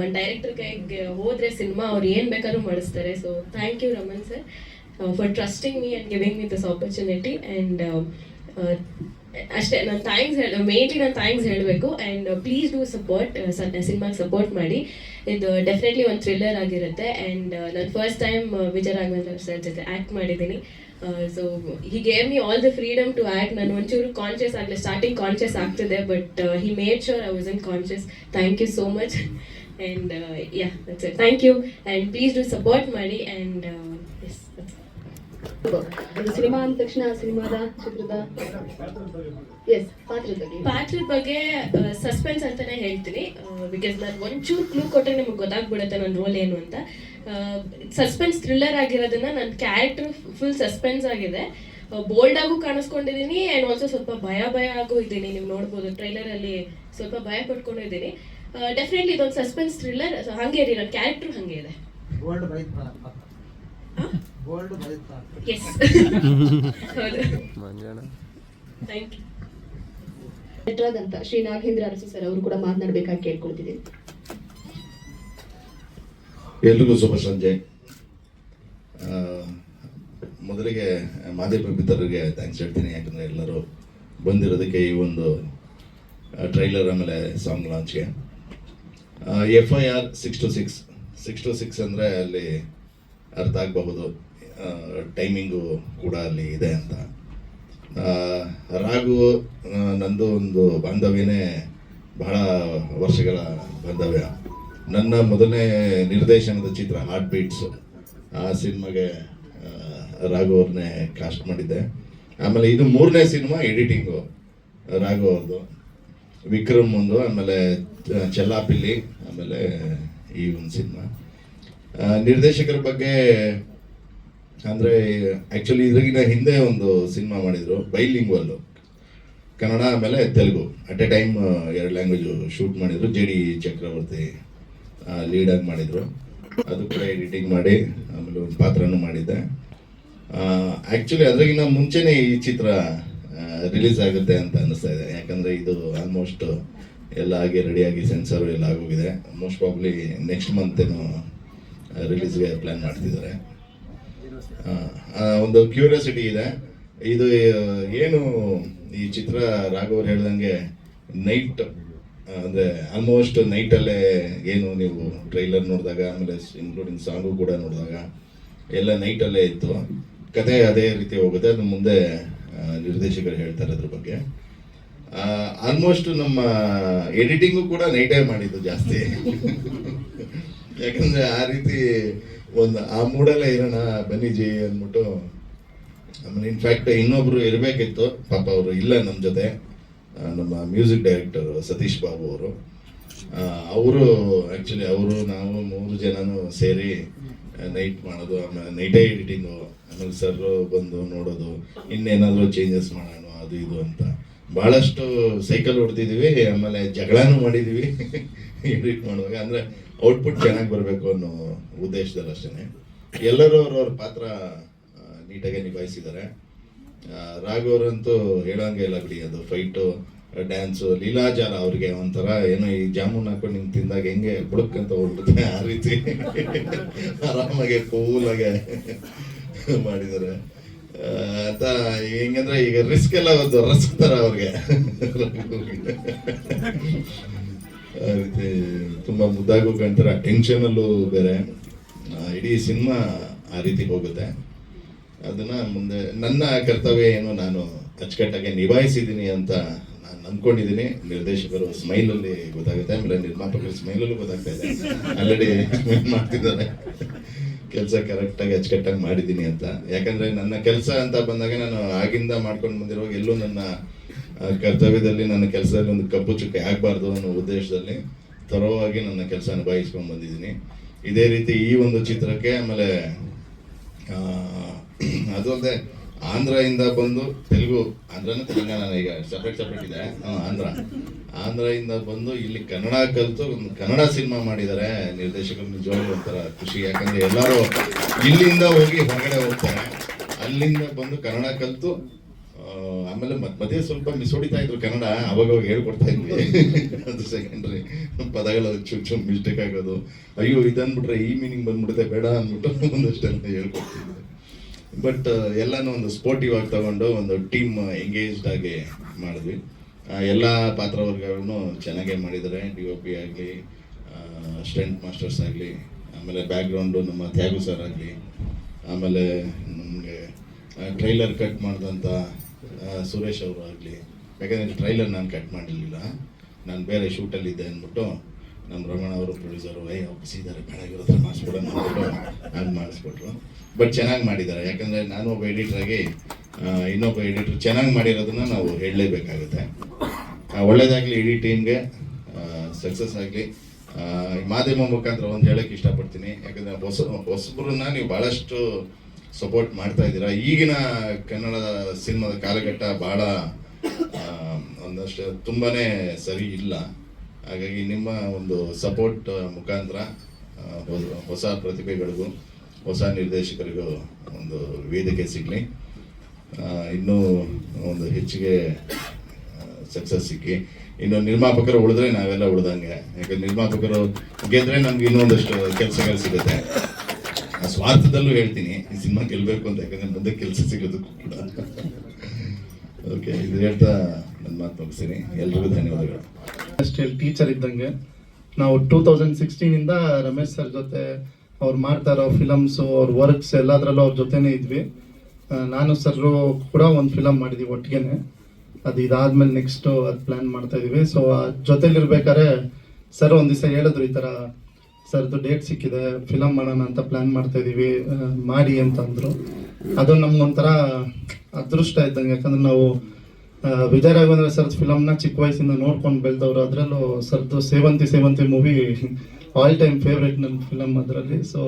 ಒಂದು ಡೈರೆಕ್ಟರ್ ಕೈಗೆ ಹೋದರೆ ಸಿನಿಮಾ ಅವ್ರು ಏನು ಬೇಕಾದ್ರೂ ಮಾಡಿಸ್ತಾರೆ. So thank you Raman sir for trusting me and giving me this opportunity and ಅಷ್ಟೇ, ನಾನು ಥ್ಯಾಂಕ್ಸ್ ಹೇಳ ಮೇನ್ಲಿ ನಾನು ಥ್ಯಾಂಕ್ಸ್ ಹೇಳಬೇಕು. ಆ್ಯಂಡ್ ಪ್ಲೀಸ್ ಡೂ ಸಪೋರ್ಟ್ ಸಿನಿಮಾಗೆ ಸಪೋರ್ಟ್ ಮಾಡಿ. ಇದು ಡೆಫಿನೆಟ್ಲಿ ಒಂದು ಥ್ರಿಲ್ಲರ್ ಆಗಿರುತ್ತೆ. ಆ್ಯಂಡ್ ನಾನು first time Vijaya Raghavendra sir ಜೊತೆ ಆ್ಯಕ್ಟ್ ಮಾಡಿದ್ದೀನಿ. So he gave me all the freedom to act ನಾನು ಒಂಚೂರು ಕಾನ್ಷಿಯಸ್ ಆಗಲಿ ಸ್ಟಾರ್ಟಿಂಗ್ ಕಾನ್ಷಿಯಸ್ ಆಗ್ತಿದೆ. But he made sure I was in conscious thank you so much and yeah thank you and please do support ಮಾಡಿ. And cinema ಅಂದ ತಕ್ಷಣ ಸಿನಿಮಾದ ಚಿತ್ರದ S ಪಾತ್ರದ ಬಗ್ಗೆ. ಪಾತ್ರದ ಬಗ್ಗೆ ಸಸ್ಪೆನ್ಸ್ ಅಂತಾನೆ ಹೇಳ್ತೀನಿ. ಬಿಕಾಸ್ ನಾನು ಒಂಚೂರು ಕ್ಲೂ ಕೊಟ್ಟರೆ ನಿಮ್ಗೆ ಗೊತ್ತಾಗ್ಬಿಡುತ್ತೆ ನನ್ನ ರೋಲ್ ಏನು ಅಂತ. ಸಸ್ಪೆನ್ಸ್ ಥ್ರಿಲ್ಲರ್ ಆಗಿರೋದನ್ನ ನನ್ನ ಕ್ಯಾರೆಕ್ಟರ್ ಫುಲ್ ಸಸ್ಪೆನ್ಸ್ ಆಗಿದೆ. ಬೋಲ್ಡ್ ಆಗು ಕಾಣಿಸ್ಕೊಂಡಿದ್ದೀನಿ ಆ್ಯಂಡ್ ಆಲ್ಸೋ ಸ್ವಲ್ಪ ಭಯ ಭಯ ಆಗು ಇದ್ದೀನಿ. ನೀವು ನೋಡ್ಬೋದು ಟ್ರೈಲರ್ ಅಲ್ಲಿ ಸ್ವಲ್ಪ ಭಯ ಪಟ್ಕೊಂಡಿದ್ದೀನಿ ಡೆಫಿನೆಟ್ಲಿ ಇದೊಂದು ಸಸ್ಪೆನ್ಸ್ ಥ್ರಿಲ್ಲರ್ ಹಂಗೆ ರೀ ನನ್ನ ಕ್ಯಾರೆಕ್ಟರ್ ಹಂಗೆ ಇದೆ. ಗೋಲ್ಡ್ ಎಸ್ ಥ್ಯಾಂಕ್ ಯು ನಟರಾದಂತ ಶ್ರೀ ನಾಗೇಂದ್ರ ಅರಸು ಸರ್ ಅವರು ಕೂಡ ಮಾತನಾಡಬೇಕಾಗಿ ಕೇಳ್ಕೊಳ್ತಿದ್ದೀನಿ. ಎಲ್ರಿಗೂ ಶುಭ ಸಂಜೆ. ಮೊದಲಿಗೆ ಮಾದೇವ ಮಿತ್ರರಿಗೆ ಥ್ಯಾಂಕ್ಸ್ ಹೇಳ್ತೀನಿ ಯಾಕಂದರೆ ಎಲ್ಲರೂ ಬಂದಿರೋದಕ್ಕೆ ಈ ಒಂದು ಟ್ರೈಲರ್ ಆಮೇಲೆ song ಲಾಂಚ್ಗೆ F I R six to six six to six ಅಂದರೆ ಅಲ್ಲಿ ಅರ್ಥ ಆಗಬಹುದು. ಟೈಮಿಂಗು ಕೂಡ ಅಲ್ಲಿ ಇದೆ ಅಂತ. ರಾಘು ನಂದು ಒಂದು ಬಾಂಧವ್ಯನೇ ಬಹಳ ವರ್ಷಗಳ ಬಾಂಧವ್ಯ. ನನ್ನ ಮೊದಲನೇ ನಿರ್ದೇಶನದ ಚಿತ್ರ ಹಾರ್ಟ್ ಬೀಟ್ಸ್ ಆ ಸಿನಿಮಾಗೆ ರಾಘು ಅವ್ರನ್ನೇ ಕಾಸ್ಟ್ ಮಾಡಿದ್ದೆ. ಆಮೇಲೆ ಇದು ಮೂರನೇ ಸಿನಿಮಾ ಎಡಿಟಿಂಗು, ರಾಘು ಅವ್ರದ್ದು ವಿಕ್ರಮ್ ಒಂದು, ಆಮೇಲೆ ಚೆಲ್ಲಾಪಿಲ್ಲಿ, ಆಮೇಲೆ ಈ ಒಂದು ಸಿನಿಮಾ. ನಿರ್ದೇಶಕರ ಬಗ್ಗೆ ಅಂದರೆ ಆ್ಯಕ್ಚುಲಿ ಇದ್ರಗಿನ ಹಿಂದೆ ಒಂದು ಸಿನಿಮಾ ಮಾಡಿದರು ಬೈಲಿಂಗ್ವಲ್ ಕನ್ನಡ ಆಮೇಲೆ ತೆಲುಗು. ಅಟ್ ಎ ಟೈಮ್ ಎರಡು ಲ್ಯಾಂಗ್ವೇಜು ಶೂಟ್ ಮಾಡಿದರು. ಜೆ ಡಿ ಚಕ್ರವರ್ತಿ ಲೀಡಾಗಿ ಮಾಡಿದರು. ಅದು ಕೂಡ ಎಡಿಟಿಂಗ್ ಮಾಡಿ, ಆಮೇಲೆ ಒಂದು ಪಾತ್ರನೂ ಮಾಡಿದ್ದೆ. ಆ್ಯಕ್ಚುಲಿ ಅದ್ರಗಿನ ಮುಂಚೆನೇ ಈ ಚಿತ್ರ ರಿಲೀಸ್ ಆಗುತ್ತೆ ಅಂತ ಅನಿಸ್ತಾ ಇದೆ. ಯಾಕಂದರೆ ಇದು ಆಲ್ಮೋಸ್ಟ್ ಎಲ್ಲ ಆಗಿ ರೆಡಿಯಾಗಿ ಸೆನ್ಸರು ಎಲ್ಲ ಆಗೋಗಿದೆ. ಮೋಸ್ಟ್ ಪ್ರಾಬ್ಲಿ ನೆಕ್ಸ್ಟ್ ಮಂತೇನು ರಿಲೀಸ್ಗೆ ಪ್ಲ್ಯಾನ್ ಮಾಡ್ತಿದ್ದಾರೆ. ಒಂದು ಕ್ಯೂರಿಯಾಸಿಟಿ ಇದೆ. ಇದು ಏನು ಈ ಚಿತ್ರ ರಾಘವ್ ಹೇಳ್ದಂಗೆ ನೈಟ್ ಅಂದರೆ ಆಲ್ಮೋಸ್ಟ್ ನೈಟಲ್ಲೇ ಏನು ನೀವು ಟ್ರೈಲರ್ ನೋಡಿದಾಗ, ಆಮೇಲೆ ಇನ್ಕ್ಲೂಡಿಂಗ್ ಸಾಂಗು ಕೂಡ ನೋಡಿದಾಗ, ಎಲ್ಲ ನೈಟಲ್ಲೇ ಇತ್ತು. ಕತೆ ಅದೇ ರೀತಿ ಹೋಗುತ್ತೆ. ಅದು ಮುಂದೆ ನಿರ್ದೇಶಕರು ಹೇಳ್ತಾರೆ ಅದ್ರ ಬಗ್ಗೆ. ಆಲ್ಮೋಸ್ಟ್ ನಮ್ಮ ಎಡಿಟಿಂಗು ಕೂಡ ನೈಟೇ ಮಾಡಿದ್ದು ಜಾಸ್ತಿ. (laughs) ಯಾಕಂದರೆ ಆ ರೀತಿ ಒಂದು ಆ ಮೂಡೆಲ್ಲ ಇರೋಣ ಬನ್ನಿಜಿ ಅಂದ್ಬಿಟ್ಟು. ಆಮೇಲೆ ಇನ್ಫ್ಯಾಕ್ಟ್ ಇನ್ನೊಬ್ರು ಇರಬೇಕಿತ್ತು. ಪಾಪ ಅವರು ಇಲ್ಲ ನಮ್ಮ ಜೊತೆ. ನಮ್ಮ ಮ್ಯೂಸಿಕ್ ಡೈರೆಕ್ಟರ್ ಸತೀಶ್ ಬಾಬು ಅವರು. ಅವರು ಆ್ಯಕ್ಚುಲಿ ಅವರು, ನಾವು ಮೂರು ಜನನು ಸೇರಿ ನೈಟ್ ಮಾಡೋದು, ಆಮೇಲೆ ನೈಟೇ ಎಡಿಟಿಂಗು ಆಮೇಲೆ ಸರ್ ಬಂದು ನೋಡೋದು, ಇನ್ನೇನಾದರೂ ಚೇಂಜಸ್ ಮಾಡೋಣ, ಅದು ಇದು ಅಂತ. ಭಾಳಷ್ಟು ಸೈಕಲ್ ಹೊಡೆದಿದ್ದೀವಿ ಆಮೇಲೆ ಜಗಳನೂ ಮಾಡಿದ್ದೀವಿ ಎಡಿಟ್ (laughs) ಮಾಡುವಾಗ. ಅಂದರೆ ಔಟ್ಪುಟ್ ಚೆನ್ನಾಗಿ ಬರಬೇಕು ಅನ್ನೋ ಉದ್ದೇಶದಲ್ಲಿ ಅಷ್ಟೇ ಎಲ್ಲರೂ ಅವ್ರವ್ರ ಪಾತ್ರ ನೀಟಾಗಿ ನಿಭಾಯಿಸಿದ್ದಾರೆ. ರಾಘು ಅವರಂತೂ ಹೇಳೋಂಗೆ ಇಲ್ಲ ಬಿಡಿ, ಅದು ಫೈಟು ಡ್ಯಾನ್ಸು ಲೀಲಾಜಾಲ ಅವ್ರಿಗೆ ಒಂಥರ ಏನೋ ಈ ಜಾಮೂನ್ ಹಾಕೊಂಡು ನಿಂಗೆ ತಿಂದಾಗ ಹೆಂಗೆ ಬುಡಕ್ಕಂತ ಹೋಗ್ಬಿಡುತ್ತೆ ಆ ರೀತಿ. ಆರಾಮಾಗೆ ಕೂಲಾಗೆ ಮಾಡಿದ್ದಾರೆ. ಹೆಂಗಂದ್ರೆ ಈಗ ರಿಸ್ಕ್ ಎಲ್ಲ ಒಂದು ರಸ್ತಾರ ಅವ್ರಿಗೆ. ಆ ರೀತಿ ತುಂಬಾ ಮುದ್ದಾಗೂ ಕಾಣ್ತಾರೆ ಟೆನ್ಷನಲ್ಲೂ ಬೇರೆ. ಇಡೀ ಸಿನಿಮಾ ಆ ರೀತಿ ಹೋಗುತ್ತೆ. ಅದನ್ನ ಮುಂದೆ ನನ್ನ ಕರ್ತವ್ಯ ಏನು ನಾನು ಅಚ್ಚುಕಟ್ಟಾಗಿ ನಿಭಾಯಿಸಿದ್ದೀನಿ ಅಂತ ನಾನು ನಂಬ್ಕೊಂಡಿದ್ದೀನಿ. ನಿರ್ದೇಶಕರು ಸ್ಮೈಲಲ್ಲಿ ಗೊತ್ತಾಗುತ್ತೆ, ಆಮೇಲೆ ನಿರ್ಮಾಪಕರು ಸ್ಮೈಲಲ್ಲೂ ಗೊತ್ತಾಗ್ತಾ ಇದೆ. ಆಲ್ರೆಡಿ (laughs) ಮಾಡ್ತಿದ್ದಾರೆ. ಕೆಲಸ ಕರೆಕ್ಟಾಗಿ ಅಚ್ಚುಕಟ್ಟಾಗಿ ಮಾಡಿದ್ದೀನಿ ಅಂತ. ಯಾಕಂದ್ರೆ ನನ್ನ ಕೆಲಸ ಅಂತ ಬಂದಾಗ ನಾನು ಆಗಿಂದ ಮಾಡ್ಕೊಂಡು ಬಂದಿರೋ ಎಲ್ಲೂ ನನ್ನ ಕರ್ತವ್ಯದಲ್ಲಿ ನನ್ನ ಕೆಲಸದಲ್ಲಿ ಒಂದು ಕಪ್ಪು ಚುಕ್ಕೆ ಆಗಬಾರ್ದು ಅನ್ನೋ ಉದ್ದೇಶದಲ್ಲಿ ತರವಾಗಿ ನನ್ನ ಕೆಲಸ ನಿಭಾಯಿಸ್ಕೊಂಡು ಬಂದಿದ್ದೀನಿ. ಇದೇ ರೀತಿ ಈ ಒಂದು ಚಿತ್ರಕ್ಕೆ ಆಮೇಲೆ ಅದು ಅಲ್ಲದೆ ಆಂಧ್ರದಿಂದ ಬಂದು ತೆಲುಗು, ಆಂಧ್ರನೇ ತೆಲಂಗಾಣ ಈಗ ಸಪ್ರೇಟ್ ಸಪ್ರೇಟ್ ಇದೆ. ಆಂಧ್ರ. ಆಂಧ್ರದಿಂದ ಬಂದು ಇಲ್ಲಿ ಕನ್ನಡ ಕಲಿತು ಒಂದು ಕನ್ನಡ ಸಿನಿಮಾ ಮಾಡಿದ್ದಾರೆ. ನಿರ್ದೇಶಕರು ನಿಜವಾಗ್ಲೂ ಒಂಥರ ಖುಷಿ. ಯಾಕಂದ್ರೆ ಎಲ್ಲರೂ ಇಲ್ಲಿಂದ ಹೋಗಿ ಹೊರಗಡೆ ಹೋಗ್ತಾರೆ. ಅಲ್ಲಿಂದ ಬಂದು ಕನ್ನಡ ಕಲಿತು ಆಮೇಲೆ ಮತ್ ಮಧ್ಯೆ ಸ್ವಲ್ಪ ಮಿಸ್ ಹೊಡಿತಾ ಇದ್ರು ಕನ್ನಡ, ಅವಾಗ ಅವಾಗ ಹೇಳ್ಕೊಡ್ತಾ ಇದ್ವಿ. ಅದು ಸೆಕೆಂಡ್ರಿ ಪದಗಳು ಚು ಚು ಮಿಸ್ಟೇಕ್ ಆಗೋದು. ಅಯ್ಯೋ ಇದನ್ಬಿಟ್ರೆ ಈ ಮೀನಿಂಗ್ ಬಂದ್ಬಿಡುತ್ತೆ, ಬೇಡ ಅಂದ್ಬಿಟ್ಟು ಒಂದಷ್ಟೆಲ್ಲ ಹೇಳ್ಕೊಡ್ತಿದ್ವಿ. ಬಟ್ ಎಲ್ಲಾನು ಒಂದು ಸ್ಪೋರ್ಟಿವ್ ಆಗಿ ತಗೊಂಡು ಒಂದು ಟೀಮ್ ಎಂಗೇಜ್ಡ್ ಆಗಿ ಮಾಡಿದ್ವಿ. ಎಲ್ಲ ಪಾತ್ರವರ್ಗಗಳನ್ನು ಚೆನ್ನಾಗೇ ಮಾಡಿದ್ದಾರೆ. ಡಿ ಒ ಪಿ ಆಗಲಿ ಸ್ಟೆಂಟ್ ಮಾಸ್ಟರ್ಸ್ ಆಗಲಿ, ಆಮೇಲೆ ಬ್ಯಾಕ್ಗ್ರೌಂಡು ನಮ್ಮ ತ್ಯಾಗು ಸರ್ ಆಗಲಿ, ಆಮೇಲೆ ನಮಗೆ ಟ್ರೈಲರ್ ಕಟ್ ಮಾಡಿದಂಥ ಸುರೇಶ್ ಅವರು ಆಗಲಿ. ಯಾಕಂದರೆ ಟ್ರೈಲರ್ ನಾನು ಕಟ್ ಮಾಡಿರಲಿಲ್ಲ. ನಾನು ಬೇರೆ ಶೂಟಲ್ಲಿದ್ದೆ ಅಂದ್ಬಿಟ್ಟು ನಮ್ಮ ರಮಣ ಅವರು ಪ್ರೊಡ್ಯೂಸರು ಏ ಒಪ್ಪಿಸಿದ್ದಾರೆ ಬೇಡ ಬೆಳಗ್ಗೆ ಹತ್ರ ಮಾಡಿಸ್ಬಿಡೋಣ ಅಂದ್ಬಿಟ್ಟು ಹಾಗೆ ಮಾಡಿಸ್ಬಿಟ್ರು. ಬಟ್ ಚೆನ್ನಾಗಿ ಮಾಡಿದ್ದಾರೆ. ಯಾಕಂದರೆ ನಾನು ಒಬ್ಬ ಎಡಿಟ್ರಾಗಿ ಇನ್ನೊಬ್ಬ ಎಡಿಟ್ರು ಚೆನ್ನಾಗಿ ಮಾಡಿರೋದನ್ನ ನಾವು ಹೇಳಲೇಬೇಕಾಗುತ್ತೆ. ಒಳ್ಳೆಯದಾಗಲಿ ಇಡೀ ಟೀಮ್ಗೆ ಸಕ್ಸಸ್ ಆಗಲಿ. ಮಾಧ್ಯಮ ಮುಖಾಂತರ ಒಂದು ಹೇಳೋಕ್ಕೆ ಇಷ್ಟಪಡ್ತೀನಿ. ಯಾಕಂದರೆ ಹೊಸ, ಹೊಸಬ್ರನ್ನ ನೀವು ಭಾಳಷ್ಟು ಸಪೋರ್ಟ್ ಮಾಡ್ತಾ ಇದ್ದೀರಾ? ಈಗಿನ ಕನ್ನಡ ಸಿನಿಮಾದ ಕಾಲಘಟ್ಟ ಭಾಳ ಒಂದಷ್ಟು ತುಂಬಾ ಸರಿ ಇಲ್ಲ. ಹಾಗಾಗಿ ನಿಮ್ಮ ಒಂದು ಸಪೋರ್ಟ್ ಮುಖಾಂತರ ಹೊಸ ಪ್ರತಿಭೆಗಳಿಗೂ, ಹೊಸ ನಿರ್ದೇಶಕರಿಗೂ ಒಂದು ವೇದಿಕೆ ಸಿಗಲಿ. ಇನ್ನೂ ಒಂದು ಹೆಚ್ಚಿಗೆ ಸಕ್ಸಸ್ ಸಿಕ್ಕಿ. ಇನ್ನು ನಿರ್ಮಾಪಕರು ಉಳಿದ್ರೆ ನಾವೆಲ್ಲ ಉಳ್ದಂಗೆ. ಯಾಕಂದ್ರೆ ನಿರ್ಮಾಪಕರು ಗೆದ್ರೆ ನಮ್ಗೆ ಇನ್ನೊಂದಷ್ಟು ಕೆಲಸಗಳು ಸಿಗುತ್ತೆ. ಸ್ವಾರ್ಥದಲ್ಲೂ ಹೇಳ್ತೀನಿ, ಈ ಸಿನಿಮಾ ಗೆಲ್ಬೇಕು ಅಂತ, ಯಾಕಂದ್ರೆ ಮುಂದೆ ಕೆಲಸ ಸಿಗೋದಕ್ಕೂ ಕೂಡ. ಓಕೆ ಇದು ಹೇಳ್ತಾ ನನ್ನ ಮಾತು ಮುಗಿಸ್ತೀನಿ. ಎಲ್ರಿಗೂ ಧನ್ಯವಾದಗಳು. ಇಂಡಸ್ಟ್ರಿಯಲ್ ಟೀಚರ್ ಇದ್ದಂಗೆ. ನಾವು ಟೂ ತೌಸಂಡ್ ಸಿಕ್ಸ್ಟೀನಿಂದ ರಮೇಶ್ ಸರ್ ಜೊತೆ ಅವ್ರು ಮಾಡ್ತಾ ಇರೋ ಫಿಲಮ್ಸು ಅವ್ರ ವರ್ಕ್ಸ್ ಎಲ್ಲದರಲ್ಲೂ ಅವ್ರ ಜೊತೆನೇ ಇದ್ವಿ. ನಾನು ಸರ್ ಕೂಡ ಒಂದು ಫಿಲಮ್ ಮಾಡಿದ್ವಿ ಒಟ್ಟಿಗೆನೆ. ಅದು ಇದಾದ್ಮೇಲೆ ನೆಕ್ಸ್ಟ್ ಅದು ಪ್ಲ್ಯಾನ್ ಮಾಡ್ತಾ ಇದೀವಿ. ಸೊ ಜೊತೆಲಿರ್ಬೇಕಾದ್ರೆ ಸರ್ ಒಂದು ದಿವಸ ಹೇಳಿದ್ರು ಈ ಥರ ಸರ್ದು ಡೇಟ್ ಸಿಕ್ಕಿದೆ ಫಿಲಮ್ ಮಾಡೋಣ ಅಂತ ಪ್ಲ್ಯಾನ್ ಮಾಡ್ತಾ ಇದ್ದೀವಿ ಮಾಡಿ ಅಂತ ಅಂದರು. ಅದು ನಮ್ಗೊಂಥರ ಅದೃಷ್ಟ ಇದ್ದಂಗೆ, ಯಾಕಂದ್ರೆ ನಾವು ವಿಜಯ ರಾಘವೇಂದ್ರ ಸರ್ ಫಿಲಮ್ನ ಚಿಕ್ಕ ವಯಸ್ಸಿಂದ ನೋಡ್ಕೊಂಡು ಬೆಳೆದವರು, ಅದರಲ್ಲೂ ಸರ್ದು Sevanthi Sevanthi movie all time favourite ನನ್ನ ಫಿಲಮ್ ಅದರಲ್ಲಿ. ಸೊ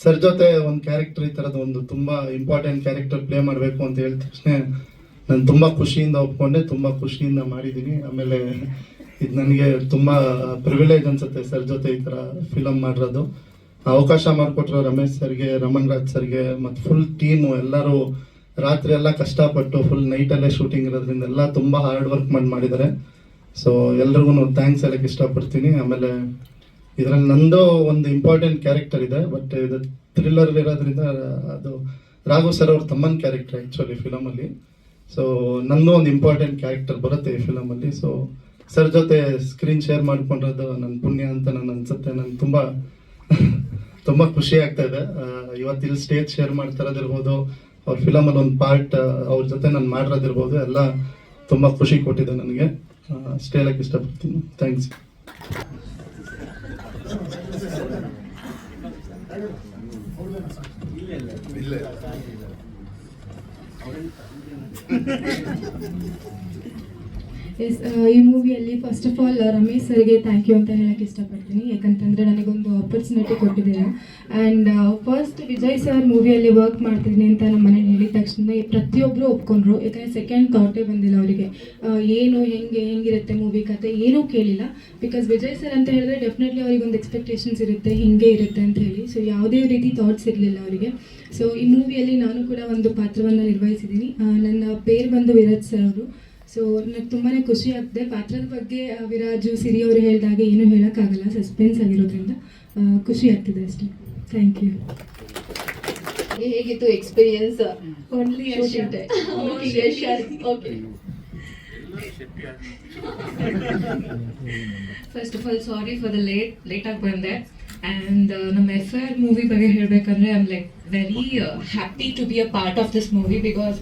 ಸರ್ ಜೊತೆ ಒಂದು ಕ್ಯಾರೆಕ್ಟರ್ ಈ ಥರದ ಒಂದು ತುಂಬ ಇಂಪಾರ್ಟೆಂಟ್ ಕ್ಯಾರೆಕ್ಟರ್ ಪ್ಲೇ ಮಾಡಬೇಕು ಅಂತ ಹೇಳಿದ ತಕ್ಷಣ ನಾನು ತುಂಬ ಖುಷಿಯಿಂದ ಒಪ್ಕೊಂಡೆ, ತುಂಬ ಖುಷಿಯಿಂದ ಮಾಡಿದ್ದೀನಿ ಆಮೇಲೆ ಇದು ನನಗೆ ತುಂಬ ಪ್ರಿವಿಲೇಜ್ ಅನ್ಸುತ್ತೆ ಸರ್ ಜೊತೆ ಈ ಥರ ಫಿಲಮ್ ಮಾಡಿರೋದು. ಅವಕಾಶ ಮಾಡಿಕೊಟ್ರು ರಮೇಶ್ ಸರ್ಗೆ, ರಮಣ್ ರಾಜ್ ಸರ್ಗೆ, ಮತ್ತು ಫುಲ್ ಟೀಮು ಎಲ್ಲರೂ ರಾತ್ರಿ ಎಲ್ಲ ಕಷ್ಟಪಟ್ಟು ಫುಲ್ ನೈಟಲ್ಲೇ ಶೂಟಿಂಗ್ ಇರೋದ್ರಿಂದ ಎಲ್ಲ ತುಂಬ ಹಾರ್ಡ್ ವರ್ಕ್ ಮಾಡಿ ಮಾಡಿದ್ದಾರೆ ಸೊ ಎಲ್ರಿಗೂ ಥ್ಯಾಂಕ್ಸ್ ಹೇಳಕ್ಕೆ ಇಷ್ಟಪಡ್ತೀನಿ. ಆಮೇಲೆ ಇದರಲ್ಲಿ ನಂದು ಒಂದು ಇಂಪಾರ್ಟೆಂಟ್ ಕ್ಯಾರೆಕ್ಟರ್ ಇದೆ ಬಟ್ ಇದು ಥ್ರಿಲ್ಲರ್ ಇರೋದ್ರಿಂದ ಅದು ರಾಘು ಸರ್ ಅವ್ರ ತಮ್ಮನ ಕ್ಯಾರೆಕ್ಟರ್ ಆ್ಯಕ್ಚುಲಿ ಫಿಲಮಲ್ಲಿ ಸೊ ನಂದು ಒಂದು ಇಂಪಾರ್ಟೆಂಟ್ ಕ್ಯಾರೆಕ್ಟರ್ ಬರುತ್ತೆ ಈ ಫಿಲಮಲ್ಲಿ ಸೊ ಸರ್ ಜೊತೆ ಸ್ಕ್ರೀನ್ ಶೇರ್ ಮಾಡ್ಕೊಂಡಿರೋದು ನನ್ನ ಪುಣ್ಯ ಅಂತ ನಾನು ಅನ್ಸುತ್ತೆ. ನಾನು ತುಂಬ ತುಂಬ ಖುಷಿ ಆಗ್ತಾ ಇದೆ. ಇವತ್ತು ಇಲ್ಲಿ ಸ್ಟೇಜ್ ಶೇರ್ ಮಾಡ್ತಾ ಇರೋದಿರ್ಬೋದು ಅವ್ರ ಫಿಲಮಲ್ಲಿ ಒಂದು ಪಾರ್ಟ್ ಅವ್ರ ಜೊತೆ ನಾನು ಮಾಡಿರೋದಿರ್ಬೋದು. ಎಲ್ಲ ತುಂಬ ಖುಷಿ ಕೊಟ್ಟಿದೆ ನನಗೆ. ಅಷ್ಟೇ ಹೇಳಕ್ಕೆ ಇಷ್ಟಪಡ್ತೀನಿ. ಥ್ಯಾಂಕ್ಸ್ ಎಸ್ ಈ ಮೂವಿಯಲ್ಲಿ ಫಸ್ಟ್ ಆಫ್ ಆಲ್ ರಮೇಶ್ ಸರ್ಗೆ ಥ್ಯಾಂಕ್ ಯು ಅಂತ ಹೇಳಕ್ಕೆ ಇಷ್ಟಪಡ್ತೀನಿ. ಯಾಕಂತಂದರೆ ನನಗೊಂದು ಆಪರ್ಚುನಿಟಿ ಕೊಟ್ಟಿದ್ದೀರಾ. ಆ್ಯಂಡ್ ಫಸ್ಟ್ ವಿಜಯ್ ಸರ್ ಮೂವಿಯಲ್ಲಿ ವರ್ಕ್ ಮಾಡ್ತಿದ್ದೀನಿ ಅಂತ ನಮ್ಮ ಮನೇಲಿ ಹೇಳಿದ ತಕ್ಷಣ ಪ್ರತಿಯೊಬ್ಬರು ಒಪ್ಕೊಂಡ್ರು. ಯಾಕಂದರೆ ಸೆಕೆಂಡ್ ಥಾಟೇ ಬಂದಿಲ್ಲ ಅವರಿಗೆ. ಏನು, ಹೆಂಗೆ, ಹೆಂಗಿರುತ್ತೆ ಮೂವಿ ಕತೆ ಏನೂ ಕೇಳಿಲ್ಲ. ಬಿಕಾಸ್ ವಿಜಯ್ ಸರ್ ಅಂತ ಹೇಳಿದ್ರೆ ಡೆಫಿನೆಟ್ಲಿ ಅವರಿಗೆ ಒಂದು ಎಕ್ಸ್ಪೆಕ್ಟೇಷನ್ಸ್ ಇರುತ್ತೆ, ಹಿಂಗೆ ಇರುತ್ತೆ ಅಂತ ಹೇಳಿ. ಸೊ ಯಾವುದೇ ರೀತಿ ಥಾಟ್ಸ್ ಇರಲಿಲ್ಲ ಅವರಿಗೆ. ಸೊ ಈ ಮೂವಿಯಲ್ಲಿ ನಾನು ಕೂಡ ಒಂದು ಪಾತ್ರವನ್ನು ನಿರ್ವಹಿಸಿದ್ದೀನಿ. ನನ್ನ ಪೇರು ಬಂದು ವಿರಾಜ್ ಸರ್ ಅವರು. ಸೊ ನನಗೆ ತುಂಬಾ ಖುಷಿ ಆಗ್ತದೆ. ಪಾತ್ರದ ಬಗ್ಗೆ ವಿರಾಜು ಸಿರಿ ಅವರು ಹೇಳಿದಾಗ ಏನೂ ಹೇಳೋಕ್ಕಾಗಲ್ಲ. ಸಸ್ಪೆನ್ಸ್ ಆಗಿರೋದ್ರಿಂದ ಖುಷಿ ಆಗ್ತಿದೆ ಅಷ್ಟೇ. ಥ್ಯಾಂಕ್ ಯು ಹೇಗಿತ್ತು experience only okay first of all sorry for the late ಲೇಟಾಗಿ ಬಂದೆ. ಆ್ಯಂಡ್ ನಮ್ಮ ಎಫ್ ಆರ್ ಮೂವಿ ಬಗ್ಗೆ ಹೇಳಬೇಕಂದ್ರೆ I am like very happy to be a part of this movie because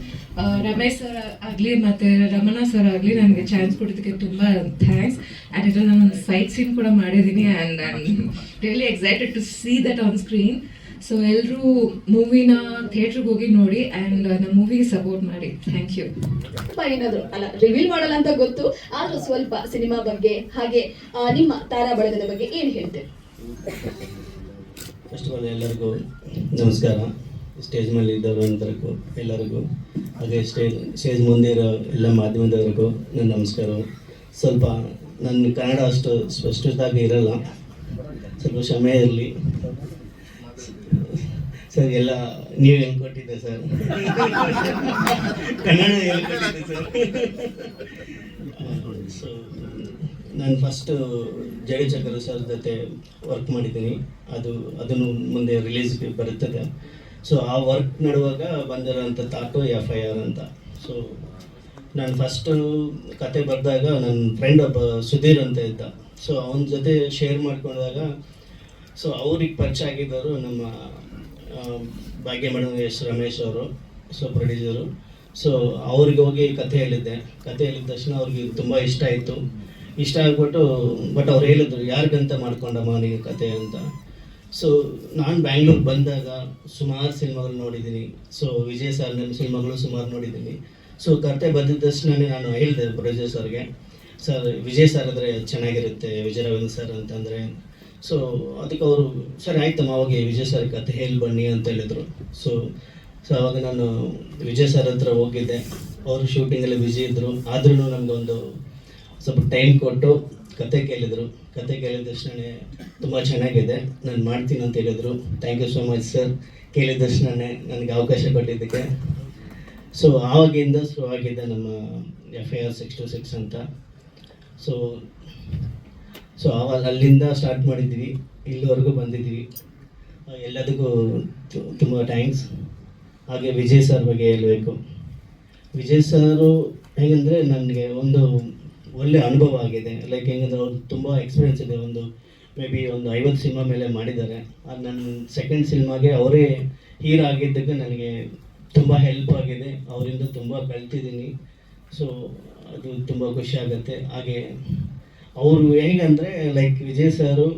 Ramesh sir ಆಗಲಿ ಮತ್ತು Ramana sir ಆಗಲಿ ನನಗೆ ಚಾನ್ಸ್ ಕೊಡೋದಕ್ಕೆ ತುಂಬ ಥ್ಯಾಂಕ್ಸ್ ಆ್ಯಂಡ್ ಇದ್ರಲ್ಲಿ ನಾನು ಒಂದು ಫೈಟ್ ಸೀನ್ ಕೂಡ ಮಾಡಿದ್ದೀನಿ and I am really excited to see that on screen so ಎಲ್ಲರೂ ಮೂವಿನ ಥಿಯೇಟ್ರಿಗೆ ಹೋಗಿ ನೋಡಿ ಆ್ಯಂಡ್ ನಮ್ಮ ಮೂವಿಗೆ ಸಪೋರ್ಟ್ ಮಾಡಿ. ಥ್ಯಾಂಕ್ ಯು ಸ್ವಲ್ಪ ಏನಾದರೂ ಅಲ್ಲ ರಿವೀಲ್ ಮಾಡಲ್ಲ ಅಂತ ಗೊತ್ತು ಆದರೂ ಸ್ವಲ್ಪ ಸಿನಿಮಾ ಬಗ್ಗೆ ಹಾಗೆ ನಿಮ್ಮ ತಾರಾ ಬಳಗದ ಬಗ್ಗೆ ಏನು ಹೇಳ್ತೀರಿ? ಫಸ್ಟ್ ಆಫ್ ಆಲ್ ಎಲ್ಲರಿಗೂ ನಮಸ್ಕಾರ. ಸ್ಟೇಜ್ ಮೇಲೆ ಇದ್ದವರು ಎಲ್ಲರಿಗೂ ಎಲ್ಲರಿಗೂ ಹಾಗೆ ಸ್ಟೇಜ್ ಸ್ಟೇಜ್ ಮುಂದೆ ಇರೋ ಎಲ್ಲ ಮಾಧ್ಯಮದವರಿಗೂ ನನ್ನ ನಮಸ್ಕಾರ. ಸ್ವಲ್ಪ ನನ್ನ ಕನ್ನಡ ಅಷ್ಟು ಸ್ಪಷ್ಟವಾಗಿ ಇರಲ್ಲ. ಸ್ವಲ್ಪ ಕ್ಷಮೆ ಇರಲಿ. ಸರ್, ಎಲ್ಲ ನೀವು ಹೇಳ್ಕೊಟ್ಟಿದ್ದೆ ಸರ್? ಕನ್ನಡ ಸರ್? ಸೊ ನಾನು ಫಸ್ಟು ಜಯಚಕ್ರ ಸರ್ ಜೊತೆ ವರ್ಕ್ ಮಾಡಿದ್ದೀನಿ. ಅದು, ಅದನ್ನು ಮುಂದೆ ರಿಲೀಸ್ ಬರುತ್ತದೆ. ಸೊ ಆ ವರ್ಕ್ ನಡುವಾಗ ಬಂದಿರೋಂಥ ತಾಟು ಎಫ್ ಐ ಆರ್ ಅಂತ. ಸೊ ನಾನು ಫಸ್ಟು ಕತೆ ಬರೆದಾಗ ನನ್ನ ಫ್ರೆಂಡ್ ಒಬ್ಬ ಸುಧೀರ್ ಅಂತ ಇದ್ದ. ಸೊ ಅವನ ಜೊತೆ ಶೇರ್ ಮಾಡ್ಕೊಂಡಾಗ ಸೊ ಅವ್ರಿಗೆ ಪರಿಚಯ ಆಗಿದ್ದವರು ನಮ್ಮ ಭಾಗ್ಯ ಮೇಡಮ್ ಎಸ್ ರಮೇಶ್ ಅವರು, ಸೊ ಪ್ರೊಡ್ಯೂಸರು ಸೊ ಅವ್ರಿಗೆ ಹೋಗಿ ಕಥೆ ಹೇಳಿದ್ದೆ. ಕಥೆ ಹೇಳಿದ ತಕ್ಷಣ ಅವ್ರಿಗೆ ತುಂಬ ಇಷ್ಟ ಆಯಿತು. ಇಷ್ಟ ಆಗ್ಬಿಟ್ಟು ಬಟ್ ಅವ್ರು ಹೇಳಿದ್ರು, ಯಾರಿಗಂತ ಮಾಡ್ಕೊಂಡಮ್ಮ ನೀನು ಕತೆ ಅಂತ? ಸೊ ನಾನು ಬ್ಯಾಂಗ್ಳೂರ್ ಬಂದಾಗ ಸುಮಾರು ಸಿನಿಮಾಗಳು ನೋಡಿದ್ದೀನಿ. ಸೊ ವಿಜಯ್ ಸರ್ ನನ್ನ ಸಿನಿಮಾಗಳು ಸುಮಾರು ನೋಡಿದ್ದೀನಿ. ಸೊ ಕತೆ ಬಂದಿದ್ದ ತಕ್ಷಣನೇ ನಾನು ಹೇಳಿದೆ ಪ್ರೊಡ್ಯೂಸರ್ಗೆ ಸರ್ಗೆ ಸರ್, ವಿಜಯ್ ಸರ್ ಅಂದರೆ ಚೆನ್ನಾಗಿರುತ್ತೆ, ವಿಜಯ ರವೀಂದ್ರ ಸರ್ ಅಂತಂದರೆ. ಸೊ ಅದಕ್ಕೆ ಅವರು, ಸರಿ ಆಯ್ತಮ್ಮ ಅವಾಗ ವಿಜಯ್ ಸರ್ ಕತೆ ಹೇಳಿ ಬನ್ನಿ ಅಂತ ಹೇಳಿದರು. ಸೊ ಸೊ ಅವಾಗ ನಾನು ವಿಜಯ್ ಸರ್ ಹತ್ರ ಹೋಗಿದ್ದೆ. ಅವರು ಶೂಟಿಂಗಲ್ಲಿ ಬ್ಯುಸಿ ಇದ್ದರು ಆದ್ರೂ ನಮಗೊಂದು ಸ್ವಲ್ಪ ಟೈಮ್ ಕೊಟ್ಟು ಕತೆ ಕೇಳಿದರು. ಕತೆ ಕೇಳಿದ ತಕ್ಷಣವೇ ತುಂಬ ಚೆನ್ನಾಗಿದೆ. ನಾನು ಮಾಡ್ತೀನಿ ಅಂತ ಹೇಳಿದರು. Thank you so much sir ಕೇಳಿದ ತಕ್ಷಣವೇ ನನಗೆ ಅವಕಾಶ ಕೊಟ್ಟಿದ್ದಕ್ಕೆ. ಸೊ ಆವಾಗಿಂದ ಶುರುವಾಗಿದೆ ನಮ್ಮ F I R six to six ಅಂತ. ಸೊ ಸೊ ಆವಾಗ ಅಲ್ಲಿಂದ ಸ್ಟಾರ್ಟ್ ಮಾಡಿದ್ವಿ, ಇಲ್ಲಿವರೆಗೂ ಬಂದಿದ್ವಿ. ಎಲ್ಲದಕ್ಕೂ ತುಂಬ ಥ್ಯಾಂಕ್ಸ್ ಹಾಗೆ ವಿಜಯ್ ಸರ್ ಬಗ್ಗೆ ಹೇಳಬೇಕು. ವಿಜಯ್ ಸರು ಹೇಗೆಂದರೆ ನನಗೆ ಒಂದು ಒಳ್ಳೆ ಅನುಭವ ಆಗಿದೆ. ಲೈಕ್ ಹೆಂಗಂದ್ರೆ ಅವ್ರು ತುಂಬ ಎಕ್ಸ್ಪೀರಿಯನ್ಸ್ ಇದೆ. ಒಂದು ಮೇ ಬಿ ಒಂದು ಐವತ್ತು ಸಿನಿಮಾ ಮೇಲೆ ಮಾಡಿದ್ದಾರೆ. ಅದು ನನ್ನ ಸೆಕೆಂಡ್ ಸಿನಿಮಾಗೆ ಅವರೇ ಹೀರೋ ಆಗಿದ್ದಕ್ಕೆ ನನಗೆ ತುಂಬ ಹೆಲ್ಪ್ ಆಗಿದೆ. ಅವರಿಂದ ತುಂಬ ಕಲ್ತಿದ್ದೀನಿ. ಸೊ ಅದು ತುಂಬ ಖುಷಿ ಆಗುತ್ತೆ. ಹಾಗೆ ಅವರು ಹೇಗಂದರೆ ಲೈಕ್ ವಿಜಯ್ ಸರು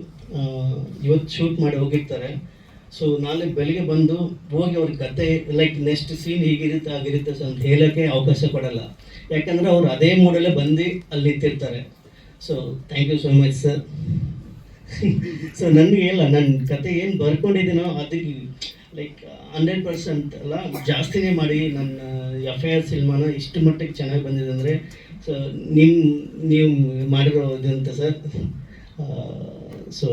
ಇವತ್ತು ಶೂಟ್ ಮಾಡಿ ಹೋಗಿರ್ತಾರೆ. ಸೊ ನಾಳೆ ಬೆಳಿಗ್ಗೆ ಬಂದು ಹೋಗಿ ಅವ್ರ ಕತೆ ಲೈಕ್ ನೆಕ್ಸ್ಟ್ ಸೀನ್ ಹೀಗಿರುತ್ತೆ ಆಗಿರುತ್ತೆ ಸೊ ಅಂತ ಹೇಳೋಕ್ಕೆ ಅವಕಾಶ ಕೊಡಲ್ಲ. ಯಾಕಂದರೆ ಅವ್ರು ಅದೇ ಮೂಡಲ್ಲೇ ಬಂದು ಅಲ್ಲಿ ನಿಂತಿರ್ತಾರೆ. So thank you so much sir so ನನಗೆ ಇಲ್ಲ ನನ್ನ ಕತೆ ಏನು ಬರ್ಕೊಂಡಿದ್ದೀನೋ ಅದಕ್ಕೆ ಲೈಕ್ ಹಂಡ್ರೆಡ್ ಪರ್ಸೆಂಟ್ ಅಲ್ಲ, ಜಾಸ್ತಿನೇ ಮಾಡಿ ನನ್ನ ಎಫ್ ಐ ಆರ್ ಸಿನಿಮಾನ ಇಷ್ಟು ಮಟ್ಟಿಗೆ ಚೆನ್ನಾಗಿ ಬಂದಿದೆ ಅಂದರೆ ಸೊ ನಿಮ್ಮ ನೀವು ಮಾಡಿರೋ ಇದಂತ sir. So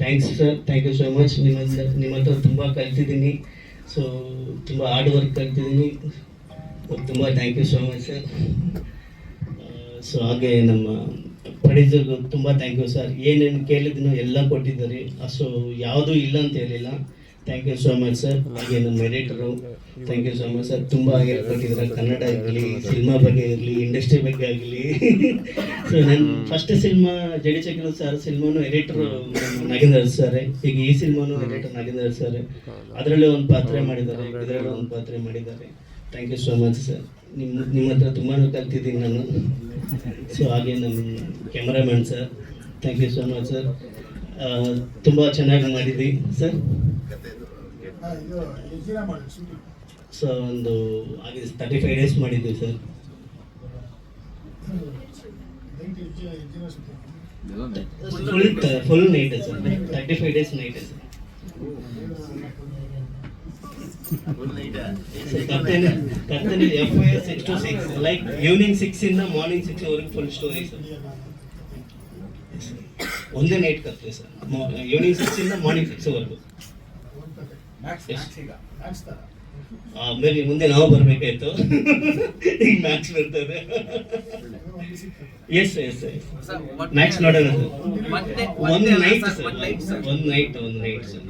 thanks sir thank you so much ನಿಮ್ಮ ನಿಮ್ಮ ಹತ್ರ ತುಂಬ ಕಲ್ತಿದ್ದೀನಿ. ಸೊ ತುಂಬ ಹಾರ್ಡ್ ವರ್ಕ್ ಕಲ್ತಿದ್ದೀನಿ. ತುಂಬ thank you so much sir so ಹಾಗೆ ನಮ್ಮ ಪ್ರೊಡ್ಯೂಸರ್ಗೂ ತುಂಬ ಥ್ಯಾಂಕ್ ಯು ಸರ್ ಏನೇನು ಕೇಳಿದ್ನೋ ಎಲ್ಲ ಕೊಟ್ಟಿದ್ದಾರೆ. ಸೊ ಯಾವುದೂ ಇಲ್ಲ ಅಂತ ಹೇಳಿಲ್ಲ. Thank you so much sir ಹಾಗೆ ನಮ್ಮ editor thank you so much sir ತುಂಬ ಹೆಲ್ಪ್ ಕೊಟ್ಟಿದ್ದಾರೆ ಕನ್ನಡ ಆಗಲಿ ಸಿನಿಮಾ ಬಗ್ಗೆ ಇರಲಿ ಇಂಡಸ್ಟ್ರಿ ಬಗ್ಗೆ ಆಗಲಿ. ಸೊ ನನ್ನ ಫಸ್ಟ್ ಸಿನಿಮಾ ಜಡಿ ಚಕ್ರ ಸರ್ ಸಿನಿಮಾನು ಎಡಿಟರ್ ನಾಗೇಂದ್ರ ಸರ್ ಈಗ ಈ ಸಿನಿಮಾನು ಎಡಿಟರ್ ನಾಗೇಂದ್ರ ಸರ್ ಅದರಲ್ಲಿ ಒಂದು ಪಾತ್ರ ಮಾಡಿದ್ದಾರೆ. ಇದರಲ್ಲಿ ಒಂದು ಪಾತ್ರ ಮಾಡಿದ್ದಾರೆ. Thank you so much sir ನಿಮ್ಮ ನಿಮ್ಮ ಹತ್ರ ತುಂಬಾ ಕಲ್ತಿದ್ದೀನಿ ನಾನು. ಸೊ ಹಾಗೆ ನಮ್ಮ cameraman sir thank you so much sir ತುಂಬ ಚೆನ್ನಾಗಿ ಮಾಡಿದ್ವಿ ಸರ್ ಸೊ ಒಂದು ತರ್ಟಿ ಫೈವ್ ಡೇಸ್ ಮಾಡಿದ್ವಿ sir full full night sir thirty five days night sir ಕರ್ತನೆ F I six to six like evening six ಇಂದ morning six ವರೆಗೆ full story sir ಒಂದೇ night ಕರ್ತದೆ ಸರ್ ಈವ್ನಿಂಗ್ ಸಿಕ್ಸ್ ಇಂದ morning six ವರೆಗೂ. ಆಮೇಲೆ ಮುಂದೆ ನಾವು ಬರ್ಬೇಕಾಯ್ತು. ಈಗ ಮ್ಯಾಕ್ಸ್ ಬರ್ತದೆ ಎಸ್ ಎಸ್ ಎಸ್ ಮ್ಯಾಕ್ಸ್ ನೋಡೋಣ ಒಂದು ನೈಟ್ ಸರ್ ಒಂದು ನೈಟ್ ಒಂದು ನೈಟ್ ಸರ್